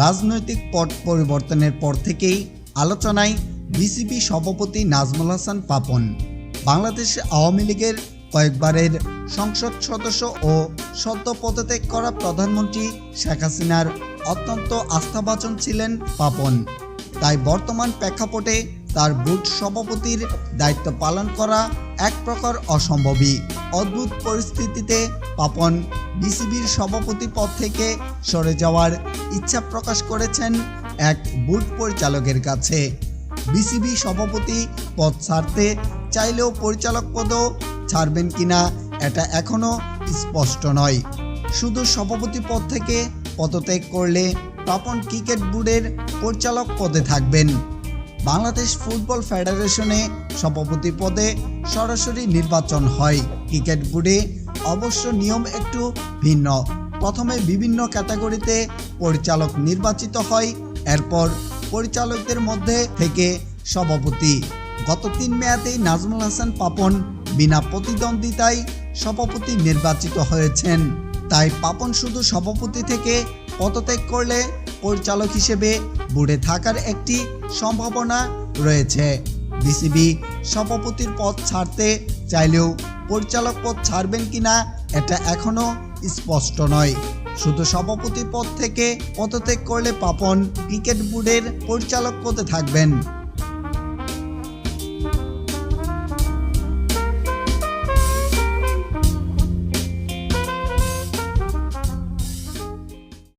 রাজনৈতিক পট পরিবর্তনের পর থেকেই আলোচনায় বিসিবি সভাপতি নাজমুল হাসান পাপন। বাংলাদেশ আওয়ামী লীগের কয়েকবারের সংসদ সদস্য ও সদ্য পদত্যাগ করা প্রধানমন্ত্রী শেখ হাসিনার অত্যন্ত আস্থাভাজন ছিলেন পাপন। তাই বর্তমান প্রেক্ষাপটে তার বুট সভাপতির দায়িত্ব পালন করা এক প্রকার অসম্ভবই। অদ্ভুত পরিস্থিতিতে পাপন বিসিবির সভাপতি পদ থেকে সরে যাওয়ার ইচ্ছা প্রকাশ করেছেন এক বুট পরিচালকের কাছে। বিসিবি সভাপতি পদ ছাড়তে চাইলেও পরিচালক পদও ছাড়বেন কিনা এটা এখনও স্পষ্ট নয়। শুধু সভাপতি পদ থেকে পদত্যাগ করলে পাপন ক্রিকেট বোর্ডের পরিচালক পদে থাকবেন। বাংলাদেশ ফুটবল ফেডারেশনে সভাপতি পদে সরাসরি নির্বাচন হয়। ক্রিকেট বোর্ডে অবশ্য নিয়ম একটু ভিন্ন। প্রথমে বিভিন্ন ক্যাটাগরিতে পরিচালক নির্বাচিত হয়, এরপর পরিচালকদের মধ্যে থেকে সভাপতি। গত তিন মেয়াদেই নাজমুল হাসান পাপন বিনা প্রতিদ্বন্দ্বিতায় সভাপতি নির্বাচিত হয়েছেন। তাই পাপন শুধু সভাপতি থেকে পদত্যাগ করলে পরিচালক হিসেবে বোর্ডে থাকার একটি সম্ভাবনা রয়েছে। বিসিবি সভাপতির পদ ছাড়তে চাইলেও পরিচালক পদ ছাড়বেন কিনা এটা এখনও স্পষ্ট নয়। শুধু সভাপতি পদ থেকে পদত্যাগ করলে পাপন ক্রিকেট বোর্ডের পরিচালক পদে থাকবেন।